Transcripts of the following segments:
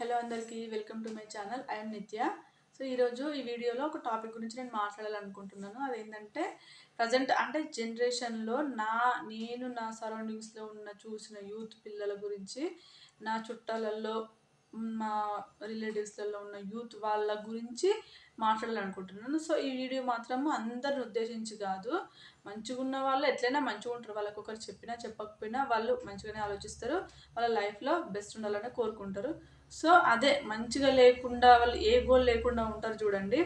Hello అందరికీ welcome to my channel. I'm Nitya. So ఈరోజు ఈ వీడియోలో ఒక టాపిక్ గురించి నేను మాట్లాడాలనుకుంటున్నాను. అదేంటంటే ప్రజెంట్ అంటే జనరేషన్లో నా నేను నా సరౌండింగ్స్లో ఉన్న చూసిన యూత్ పిల్లల గురించి నా చుట్టాలలో మా రిలేటివ్స్లలో ఉన్న యూత్ వాళ్ళ గురించి మాట్లాడాలనుకుంటున్నాను. సో ఈ వీడియో మాత్రం అందరిని ఉద్దేశించి కాదు మంచిగా ఉన్న వాళ్ళు ఎట్లయినా మంచిగా ఉంటారు. వాళ్ళకి ఒకరు చెప్పినా చెప్పకపోయినా వాళ్ళు మంచిగానే ఆలోచిస్తారు. వాళ్ళ లైఫ్లో బెస్ట్ ఉండాలని కోరుకుంటారు. సో అదే మంచిగా లేకుండా వాళ్ళు ఏ గోల్ లేకుండా ఉంటారు చూడండి.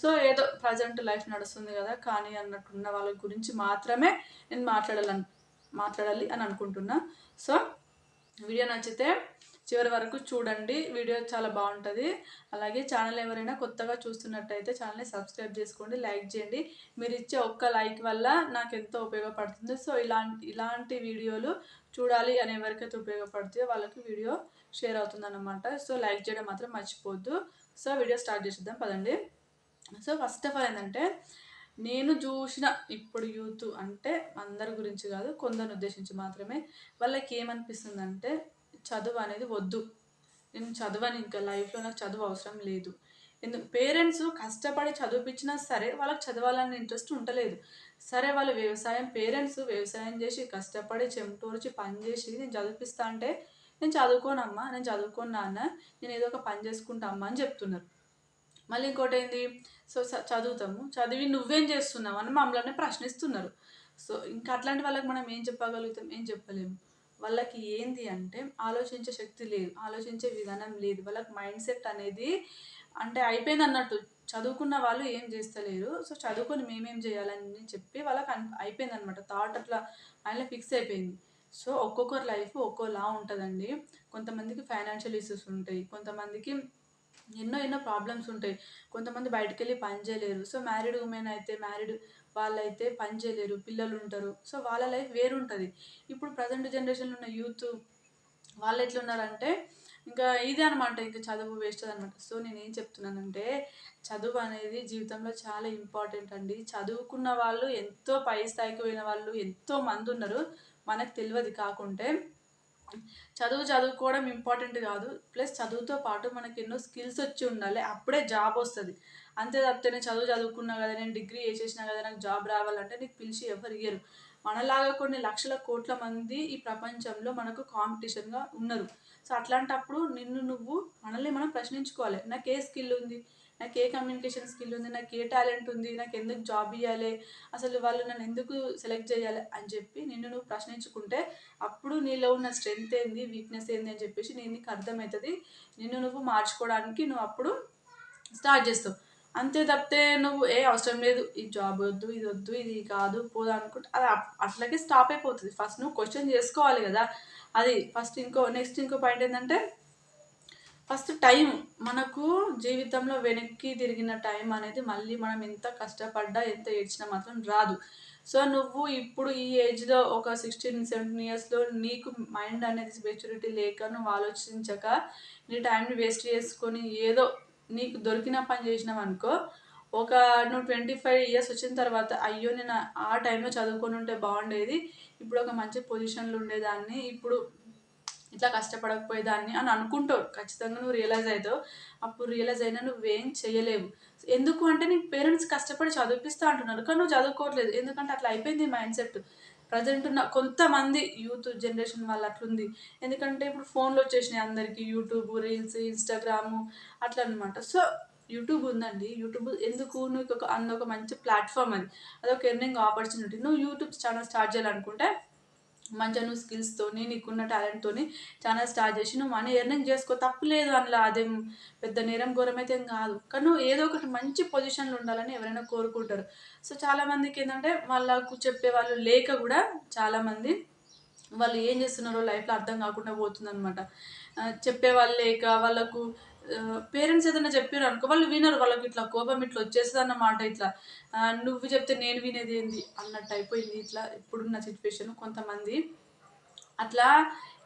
సో ఏదో ప్రజెంట్ లైఫ్ నడుస్తుంది కదా కానీ అన్నట్టున్న వాళ్ళ గురించి మాత్రమే నేను మాట్లాడాలని మాట్లాడాలి అని అనుకుంటున్నా. సో వీడియో నచ్చితే చివరి వరకు చూడండి. వీడియో చాలా బాగుంటుంది. అలాగే ఛానల్ ఎవరైనా కొత్తగా చూస్తున్నట్టయితే ఛానల్ని సబ్స్క్రైబ్ చేసుకోండి లైక్ చేయండి. మీరు ఇచ్చే ఒక్క లైక్ వల్ల నాకు ఎంతో ఉపయోగపడుతుంది. సో ఇలాంటి ఇలాంటి వీడియోలు చూడాలి అని ఎవరికైతే ఉపయోగపడుతుందో. వాళ్ళకి వీడియో షేర్ అవుతుందన్నమాట. సో లైక్ చేయడం మాత్రం మర్చిపోద్దు సో వీడియో స్టార్ట్ చేసేద్దాం పదండి. సో ఫస్ట్ ఆఫ్ ఆల్ ఏంటంటే నేను చూసిన ఇప్పుడు యూత్ అంటే అందరి గురించి కాదు కొందరిని ఉద్దేశించి మాత్రమే వాళ్ళకి ఏమనిపిస్తుందంటే చదువు అనేది వద్దు. నేను చదవని ఇంకా లైఫ్లో నాకు చదువు అవసరం లేదు. ఎందుకు పేరెంట్స్ కష్టపడి చదివిపించినా సరే వాళ్ళకి చదవాలనే ఇంట్రెస్ట్ ఉండలేదు. సరే వాళ్ళు వ్యవసాయం పేరెంట్స్ వ్యవసాయం చేసి కష్టపడి చెమటూర్చి పని చేసి నేను చదివిపిస్తా అంటే నేను చదువుకోనమ్మా నేను చదువుకోను నాన్న నేను ఏదో ఒక పని చేసుకుంటా అమ్మా అని చెప్తున్నారు. మళ్ళీ ఇంకోటి ఏంది? సో చదువుతాము. చదివి నువ్వేం చేస్తున్నావు అని మమ్మల్ని ప్రశ్నిస్తున్నారు. సో ఇంకా అట్లాంటి వాళ్ళకి మనం ఏం చెప్పగలుగుతాం? ఏం చెప్పలేము. వాళ్ళకి ఏంది అంటే ఆలోచించే శక్తి లేదు ఆలోచించే విధానం లేదు. వాళ్ళకి మైండ్ సెట్ అనేది అంటే అయిపోయింది అన్నట్టు. చదువుకున్న వాళ్ళు ఏం చేస్తలేరు. సో చదువుకొని మేమేం చేయాలని చెప్పి వాళ్ళకి అయిపోయింది అనమాట థాట్ అట్లా ఆయన ఫిక్స్ అయిపోయింది. సో ఒక్కొక్కరి లైఫ్ ఒక్కోలా ఉంటుందండి. కొంతమందికి ఫైనాన్షియల్ ఇష్యూస్ ఉంటాయి కొంతమందికి ఎన్నో ఎన్నో ప్రాబ్లమ్స్ ఉంటాయి. కొంతమంది బయటకు వెళ్ళి పని చేయలేరు. సో మ్యారీడ్ ఉమెన్ అయితే మ్యారీడ్ వాళ్ళైతే పని చేయలేరు పిల్లలు ఉంటారు. సో వాళ్ళ లైఫ్ వేరు ఉంటుంది ఇప్పుడు ప్రజెంట్ జనరేషన్లో ఉన్న యూత్ వాళ్ళు ఎట్లున్నారంటే ఇంకా ఇదే అనమాట ఇంకా చదువు వేస్ట్ అనమాట సో నేను ఏం చెప్తున్నానంటే చదువు అనేది జీవితంలో చాలా ఇంపార్టెంట్ అండి. చదువుకున్న వాళ్ళు ఎంతో పై స్థాయికి పోయిన వాళ్ళు ఎంతో మంది ఉన్నారు. మనకు తెలియదు కాకుంటే చదువు చదువుకోవడం ఇంపార్టెంట్ కాదు. ప్లస్ చదువుతో పాటు మనకి ఎన్నో స్కిల్స్ వచ్చి ఉండాలి. అప్పుడే జాబ్ వస్తుంది. అంతే తప్పితే నేను చదువు చదువుకున్నా కదా నేను డిగ్రీ చేసేసినా కదా నాకు జాబ్ రావాలంటే నీకు పిలిచి ఎవరు ఇయ్యరు. మనలాగా కొన్ని లక్షల కోట్ల మంది ఈ ప్రపంచంలో మనకు కాంపిటీషన్గా ఉన్నారు. సో అట్లాంటప్పుడు నిన్ను నువ్వు మనల్ని మనం ప్రశ్నించుకోవాలి. నాకు ఏ స్కిల్ ఉంది? నాకు ఏ కమ్యూనికేషన్ స్కిల్ ఉంది నాకు ఏ టాలెంట్ ఉంది నాకు ఎందుకు జాబ్ ఇవ్వాలి అసలు వాళ్ళు నన్ను ఎందుకు సెలెక్ట్ చేయాలి అని చెప్పి నిన్ను నువ్వు ప్రశ్నించుకుంటే అప్పుడు నీలో ఉన్న స్ట్రెంగ్త్ ఏంది వీక్నెస్ ఏంది అని చెప్పేసి నేను నీకు అర్థమవుతుంది. నిన్ను నువ్వు మార్చుకోవడానికి నువ్వు అప్పుడు స్టార్ట్ చేస్తావు. అంతే తప్పితే నువ్వు ఏ అవసరం లేదు ఈ జాబ్ వద్దు ఇది వద్దు ఇది కాదు పోదు అనుకుంటే అది అట్లాగే స్టాప్ అయిపోతుంది. ఫస్ట్ నువ్వు క్వశ్చన్ చేసుకోవాలి కదా. అది ఫస్ట్ ఇంకో నెక్స్ట్ ఇంకో పాయింట్ ఏంటంటే ఫస్ట్ టైం మనకు జీవితంలో వెనక్కి తిరిగిన టైం అనేది మళ్ళీ మనం ఎంత కష్టపడ్డా ఎంత ఏడ్చినా మాత్రం రాదు. సో నువ్వు ఇప్పుడు ఈ ఏజ్లో ఒక సిక్స్టీన్ సెవెంటీన్ ఇయర్స్లో నీకు మైండ్ అనేది మెచ్యూరిటీ లేక నువ్వు ఆలోచించక నీ టైంని వేస్ట్ చేసుకొని ఏదో నీకు దొరికిన పని చేసినావు అనుకో ఒక నువ్వు ట్వంటీ ఫైవ్ ఇయర్స్ వచ్చిన తర్వాత అయ్యో నేను ఆ టైంలో చదువుకొని ఉంటే బాగుండేది. ఇప్పుడు ఒక మంచి పొజిషన్లో ఉండేదాన్ని. ఇప్పుడు ఇట్లా కష్టపడకపోయేదాన్ని అని అనుకుంటావు. ఖచ్చితంగా నువ్వు రియలైజ్ అవుతావు. అప్పుడు రియలైజ్ అయినా నువ్వేం చేయలేవు ఎందుకు అంటే నీకు పేరెంట్స్ కష్టపడి చదివిపిస్తా అంటున్నారు. కానీ నువ్వు చదువుకోవట్లేదు. ఎందుకంటే అట్లా అయిపోయింది మైండ్ సెట్ ప్రజెంట్ ఉన్న కొంతమంది యూత్ జనరేషన్ వాళ్ళు అట్లుంది. ఎందుకంటే ఇప్పుడు ఫోన్లో వచ్చేసినాయి అందరికీ. యూట్యూబ్ రీల్స్ ఇన్స్టాగ్రాము అట్లా అనమాట సో యూట్యూబ్ ఉందండి. యూట్యూబ్ ఎందుకు? నువ్వు ఒక అందొక ఒక మంచి ప్లాట్ఫామ్ అది. అదొక ఎర్నింగ్ ఆపర్చునిటీ నువ్వు యూట్యూబ్ ఛానల్ స్టార్ట్ చేయాలనుకుంటే మంచిగా నువ్వు స్కిల్స్తోని నీకున్న టాలెంట్తోని ఛానల్ స్టార్ట్ చేసి నువ్వు మనీ ఎర్నింగ్ చేసుకో తప్పులేదు అందులో. అదేం పెద్ద నేరం ఘోరం అయితే ఏం కాదు. కానీ నువ్వు ఏదో ఒకటి మంచి పొజిషన్లో ఉండాలని ఎవరైనా కోరుకుంటారు. సో చాలామందికి ఏంటంటే వాళ్ళకు చెప్పే వాళ్ళు లేక కూడా చాలామంది వాళ్ళు ఏం చేస్తున్నారో లైఫ్లో అర్థం కాకుండా పోతుందన్నమాట. చెప్పే వాళ్ళు లేక వాళ్ళకు పేరెంట్స్ ఏదైనా చెప్పారు అనుకో వాళ్ళు వినరు వాళ్ళకి ఇట్లా కోపం ఇట్లా వచ్చేస్తుంది అన్నమాట ఇట్లా నువ్వు చెప్తే నేను వినేది ఏంది? అన్నట్టు అయిపోయింది ఇట్లా ఇప్పుడున్న సిచ్యువేషన్ కొంతమంది. అట్లా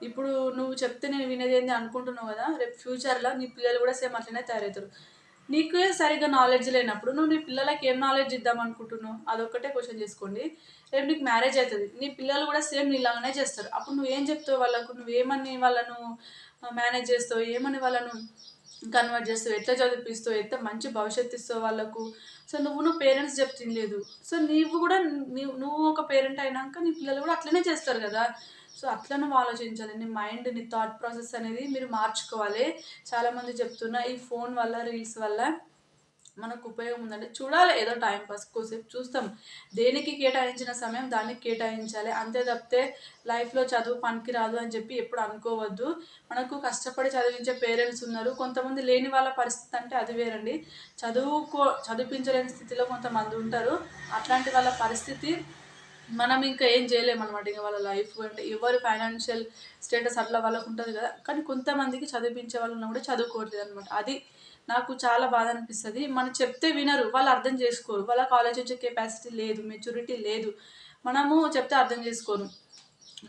ఇప్పుడు నువ్వు చెప్తే నేను వినేది ఏంది అనుకుంటున్నావు కదా రేపు ఫ్యూచర్లో నీ పిల్లలు కూడా సేమ్ అట్లనే తయారవుతారు. నీకు సరిగ్గా నాలెడ్జ్ లేనప్పుడు నువ్వు నీ పిల్లలకి ఏం నాలెడ్జ్ ఇద్దాం అనుకుంటున్నావు? అదొక్కటే క్వశ్చన్ చేసుకోండి. రేపు నీకు మ్యారేజ్ అవుతుంది నీ పిల్లలు కూడా సేమ్ నీలాగానే చేస్తారు. అప్పుడు నువ్వు ఏం చెప్తావు వాళ్ళకు? నువ్వేమని వాళ్ళను మేనేజ్ చేస్తావు? ఏమని వాళ్ళను కన్వర్ట్ చేస్తావు ఎట్లా చదివిపిస్తావు ఎట్లా మంచి భవిష్యత్తు ఇస్తావు వాళ్ళకు. సో నువ్వు నువ్వు పేరెంట్స్ చెప్తినలేదు సో నీవు కూడా నువ్వు ఒక పేరెంట్ అయినాక నీ పిల్లలు కూడా అట్లనే చేస్తారు కదా. సో అట్లా నువ్వు ఆలోచించాలి. నీ మైండ్ నీ థాట్ ప్రాసెస్ అనేది మీరు మార్చుకోవాలి. చాలామంది చెప్తున్నా ఈ ఫోన్ వల్ల రీల్స్ వల్ల. మనకు ఉపయోగం ఉందంటే చూడాలి ఏదో టైం పాస్ కోసేపు చూస్తాం. దేనికి కేటాయించిన సమయం దానికి కేటాయించాలి. అంతే తప్పితే లైఫ్లో చదువు పనికి రాదు అని చెప్పి ఎప్పుడు అనుకోవద్దు. మనకు కష్టపడి చదివించే పేరెంట్స్ ఉన్నారు. కొంతమంది లేని వాళ్ళ పరిస్థితి అంటే అది వేరండి. చదువుకో చదివించలేని స్థితిలో కొంతమంది ఉంటారు. అట్లాంటి వాళ్ళ పరిస్థితి మనం ఇంకా ఏం చేయలేము అనమాట ఇంకా వాళ్ళ లైఫ్ అంటే. ఎవరు ఫైనాన్షియల్ స్టేటస్ అట్లా వాళ్ళకు ఉంటుంది కదా. కానీ కొంతమందికి చదివించే వాళ్ళని కూడా చదువుకోవట్లేదు అనమాట అది నాకు చాలా బాధ అనిపిస్తుంది. మనం చెప్తే వినరు. వాళ్ళు అర్థం చేసుకోరు. వాళ్ళకి ఆలోచించే కెపాసిటీ లేదు. మెచ్యూరిటీ లేదు. మనము చెప్తే అర్థం చేసుకోరు.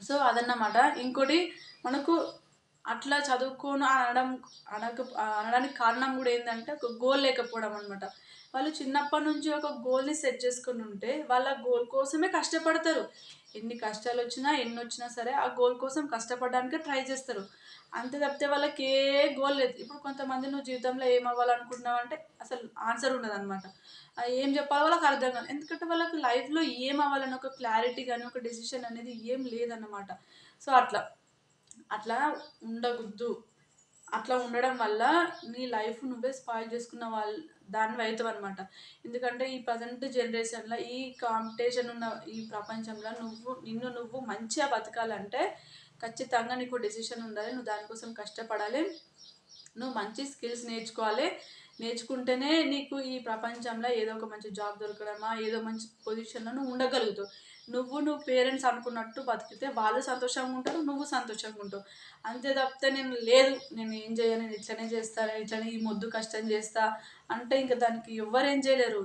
సో అదన్నమాట. ఇంకోటి మనకు అట్లా చదువుకోను అనడం అనక అనడానికి కారణం కూడా ఏంటంటే ఒక గోల్ లేకపోవడం అనమాట వాళ్ళు చిన్నప్పటి నుంచి ఒక గోల్ని సెట్ చేసుకుని ఉంటే వాళ్ళ గోల్ కోసమే కష్టపడతారు. ఎన్ని కష్టాలు వచ్చినా ఎన్ని వచ్చినా సరే ఆ గోల్ కోసం కష్టపడడానికి ట్రై చేస్తారు. అంతే తప్పితే వాళ్ళకి ఏ గోల్ లేదు. ఇప్పుడు కొంతమంది నువ్వు జీవితంలో ఏం అవ్వాలనుకుంటున్నావు అంటే అసలు ఆన్సర్ ఉండదు అనమాట ఏం చెప్పాలో వాళ్ళకి అర్థం కాదు. ఎందుకంటే వాళ్ళకి లైఫ్లో ఏం అవ్వాలని ఒక క్లారిటీ కానీ ఒక డెసిషన్ అనేది ఏం లేదన్నమాట. సో అట్లా. అట్లా ఉండకూడదు. అట్లా ఉండడం వల్ల నీ లైఫ్ నువ్వే స్పాయిల్ చేసుకున్న వాళ్ళ దాన్ని అవుతావు అనమాట ఎందుకంటే ఈ ప్రజెంట్ జనరేషన్లో ఈ కాంపిటీషన్ ఉన్న ఈ ప్రపంచంలో నువ్వు నిన్ను నువ్వు మంచిగా బతకాలంటే ఖచ్చితంగా నీకు డెసిషన్ ఉండాలి. నువ్వు దానికోసం కష్టపడాలి. నువ్వు మంచి స్కిల్స్ నేర్చుకోవాలి. నేర్చుకుంటేనే నీకు ఈ ప్రపంచంలో ఏదో ఒక మంచి జాబ్ దొరకడమా ఏదో మంచి పొజిషన్లో నువ్వు ఉండగలుగుతావు. నువ్వు నువ్వు పేరెంట్స్ అనుకున్నట్టు బతికితే వాళ్ళు సంతోషంగా ఉంటారు నువ్వు సంతోషంగా ఉంటావు. అంతే తప్పితే నేను లేదు నేను ఏం చేయను నేను ఇట్లనే చేస్తాను ఇట్లనే ఈ మొద్దు కష్టం చేస్తా అంటే ఇంకా దానికి ఎవరు ఏం చేయలేరు.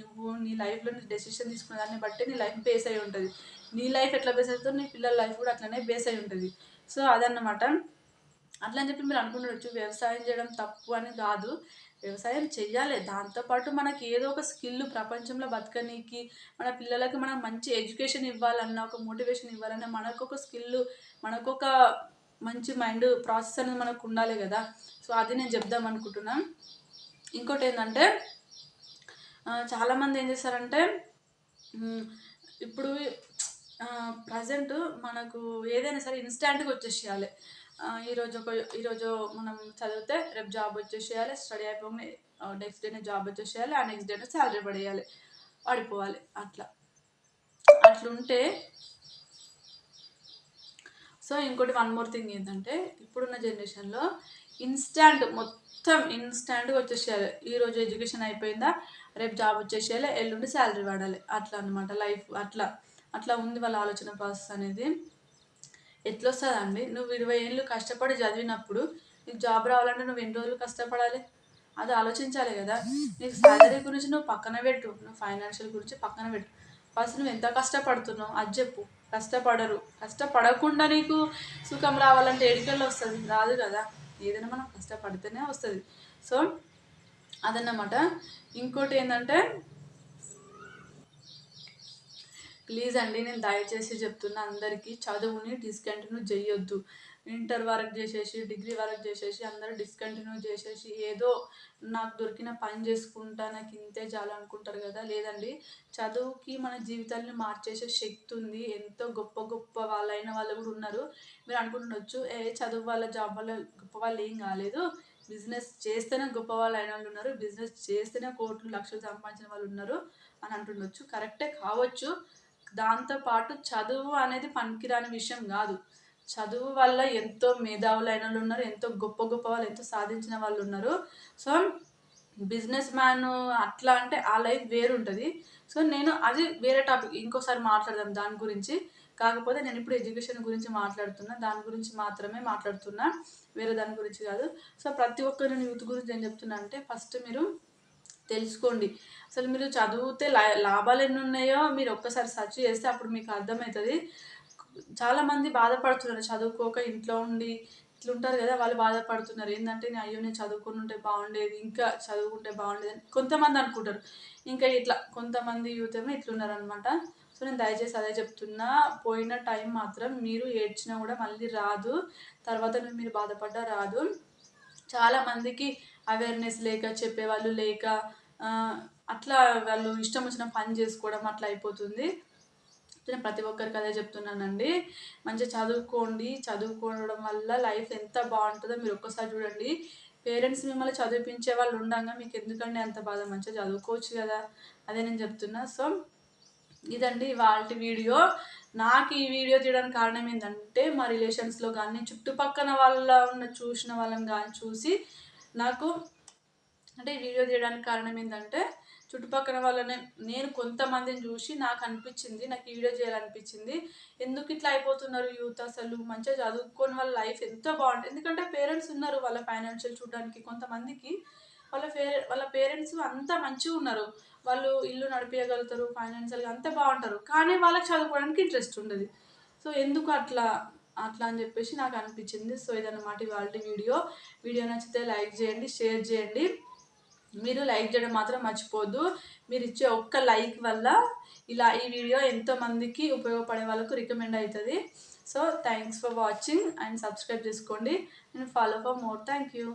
నువ్వు నీ లైఫ్లో నీ డెసిషన్ తీసుకున్న దాన్ని బట్టి నీ లైఫ్ బేస్ అయి ఉంటుంది. నీ లైఫ్ ఎట్లా బేస్ అవుతుందో నీ పిల్లల లైఫ్ కూడా అట్లనే బేస్ అయి ఉంటుంది. సో అదన్నమాట. అట్లా అని చెప్పి మీరు అనుకుంటుండొచ్చు వ్యవసాయం చేయడం తప్పు అని కాదు. వ్యవసాయం చెయ్యాలి. దాంతోపాటు మనకి ఏదో ఒక స్కిల్ ప్రపంచంలో బతకనీకి మన పిల్లలకి మనం మంచి ఎడ్యుకేషన్ ఇవ్వాలన్నా ఒక మోటివేషన్ ఇవ్వాలన్నా మనకు ఒక స్కిల్ మనకు ఒక మంచి మైండ్ ప్రాసెస్ అనేది మనకు ఉండాలి కదా. సో అది నేను చెప్దాం అనుకుంటున్నాను ఇంకోటి ఏంటంటే చాలామంది ఏం చేస్తారంటే ఇప్పుడు ప్రజెంట్ మనకు ఏదైనా సరే ఇన్స్టాంట్గా వచ్చేసేయాలి. ఈరోజు ఒక ఈరోజు మనం చదివితే రేపు జాబ్ వచ్చేసేయాలి స్టడీ అయిపోయి నెక్స్ట్ డేనే జాబ్ వచ్చేసేయాలి ఆ నెక్స్ట్ డేనే శాలరీ పడేయాలి పడిపోవాలి అట్లా. అట్లుంటే సో ఇంకోటి వన్ మోర్ థింగ్ ఏంటంటే ఇప్పుడున్న జనరేషన్లో ఇన్స్టాంట్ మొత్తం ఇన్స్టాంట్గా వచ్చేసేయాలి. ఈరోజు ఎడ్యుకేషన్ అయిపోయిందా రేపు జాబ్ వచ్చేసేయాలి ఎల్లుండి శాలరీ పడాలి అట్లా అనమాట లైఫ్ అట్లా. అట్లా ఉంది వాళ్ళ ఆలోచన ప్రాసెస్ అనేది. ఎట్లా అండి నువ్వు ఇరవై ఏళ్ళు కష్టపడి చదివినప్పుడు నీకు జాబ్ రావాలంటే నువ్వు ఎన్ని రోజులు కష్టపడాలి? అది ఆలోచించాలి కదా. నీకు సాలరీ గురించి నువ్వు పక్కన పెట్టు. నువ్వు ఫైనాన్షియల్ గురించి పక్కన పెట్టు. ఫస్ట్ నువ్వు ఎంత కష్టపడుతున్నావు? అది చెప్పు. కష్టపడరు. కష్టపడకుండా నీకు సుఖం రావాలంటే ఎడికల్లో వస్తుంది? రాదు కదా. ఏదైనా మనం కష్టపడితేనే వస్తుంది. సో అదన్నమాట. ఇంకోటి ఏంటంటే ప్లీజ్ అండి నేను దయచేసి చెప్తున్నా అందరికీ చదువుని డిస్కంటిన్యూ చేయొద్దు ఇంటర్ వరకు చేసేసి డిగ్రీ వరకు చేసేసి అందరూ డిస్కంటిన్యూ చేసేసి ఏదో నాకు దొరికిన పని చేసుకుంటా నాకు ఇంతే చాలు అనుకుంటారు కదా. లేదండి చదువుకి మన జీవితాన్ని మార్చేసే శక్తి ఉంది. ఎంతో గొప్ప గొప్ప వాళ్ళైన వాళ్ళు కూడా ఉన్నారు. మీరు అనుకుంటుండొచ్చు ఏ చదువు వాళ్ళ జాబ్ వల్ల గొప్ప వాళ్ళు ఏం కాలేదు బిజినెస్ చేస్తేనే గొప్ప వాళ్ళు అయిన వాళ్ళు ఉన్నారు. బిజినెస్ చేస్తేనే కోట్లు లక్షలు సంపాదించిన వాళ్ళు ఉన్నారు అని అంటుండొచ్చు. కరెక్టే కావచ్చు. దాంతోపాటు చదువు అనేది పనికిరాని విషయం కాదు. చదువు వల్ల ఎంతో మేధావులైన వాళ్ళు ఉన్నారు ఎంతో గొప్ప గొప్ప వాళ్ళు ఎంతో సాధించిన వాళ్ళు ఉన్నారు. సో బిజినెస్ మ్యాన్ అట్లా అంటే ఆ లైఫ్ వేరు ఉంటుంది సో నేను అది వేరే టాపిక్ ఇంకోసారి మాట్లాడదాం దాని గురించి. కాకపోతే నేను ఇప్పుడు ఎడ్యుకేషన్ గురించి మాట్లాడుతున్నా దాని గురించి మాత్రమే మాట్లాడుతున్నా వేరే దాని గురించి కాదు. సో ప్రతి ఒక్కరు యూత్ గురించి ఏం చెప్తున్నా అంటే ఫస్ట్ మీరు తెలుసుకోండి. అసలు మీరు చదివితే లాభాలు ఎన్ని ఉన్నాయో మీరు ఒక్కసారి సెర్చ్ చేస్తే అప్పుడు మీకు అర్థమవుతుంది. చాలామంది బాధపడుతున్నారు. చదువుకోక ఇంట్లో ఉండి ఇట్లుంటారు కదా వాళ్ళు బాధపడుతున్నారు. ఏంటంటే నేను అయ్యో నేను చదువుకుని ఉంటే బాగుండేది ఇంకా చదువుకుంటే బాగుండేది అని కొంతమంది అనుకుంటారు. ఇంకా ఇట్లా కొంతమంది యూత్ ఏమో ఇట్లున్నారు అనమాట సో నేను దయచేసి అదే చెప్తున్నా. పోయిన టైం మాత్రం మీరు ఏడ్చినా కూడా మళ్ళీ రాదు. తర్వాత మీరు బాధపడ్డా రాదు. చాలామందికి అవేర్నెస్ లేక చెప్పేవాళ్ళు లేక అట్లా వాళ్ళు ఇష్టం వచ్చిన పని చేసుకోవడం అట్లా అయిపోతుంది. నేను ప్రతి ఒక్కరికి అదే చెప్తున్నానండి. మంచిగా చదువుకోండి. చదువుకోవడం వల్ల లైఫ్ ఎంత బాగుంటుందో మీరు ఒక్కసారి చూడండి. పేరెంట్స్ మిమ్మల్ని చదివించే వాళ్ళు ఉండగా మీకు ఎందుకండి అంత బాధ? మంచిగా చదువుకోవచ్చు కదా? అదే నేను చెప్తున్నా. సో ఇదండి వాళ్ళ వీడియో. నాకు ఈ వీడియో తీయడానికి కారణం ఏంటంటే మా రిలేషన్స్లో కానీ చుట్టుపక్కల వాళ్ళ ఉన్న చూసిన వాళ్ళని కానీ చూసి నాకు అంటే ఈ వీడియో తీయడానికి కారణం ఏంటంటే చుట్టుపక్కల వాళ్ళని నేను కొంతమందిని చూసి నాకు అనిపించింది నాకు ఈ వీడియో చేయాలనిపించింది. ఎందుకు ఇట్లా అయిపోతున్నారు యూత్ అసలు? మంచిగా చదువుకొని వాళ్ళ లైఫ్ ఎంతో బాగుంటుంది ఎందుకంటే పేరెంట్స్ ఉన్నారు వాళ్ళ ఫైనాన్షియల్ చూడడానికి కొంతమందికి. వాళ్ళ పేరె వాళ్ళ పేరెంట్స్ అంతా మంచిగా ఉన్నారు. వాళ్ళు ఇల్లు నడిపించగలుగుతారు ఫైనాన్షియల్గా అంతా బాగుంటారు. కానీ వాళ్ళకి చదువుకోవడానికి ఇంట్రెస్ట్ ఉండదు. సో ఎందుకు అట్లా? అట్లా అని చెప్పేసి నాకు అనిపించింది. సో ఇదన్నమాట ఇవాళ వీడియో వీడియో నచ్చితే లైక్ చేయండి షేర్ చేయండి. మీరు లైక్ చేయడం మాత్రం మర్చిపోద్దు మీరు ఇచ్చే ఒక్క లైక్ వల్ల ఇలా ఈ వీడియో ఎంతోమందికి ఉపయోగపడే వాళ్ళకు రికమెండ్ అవుతుంది. So thanks for watching and subscribe చేసుకోండి. And follow for more thank you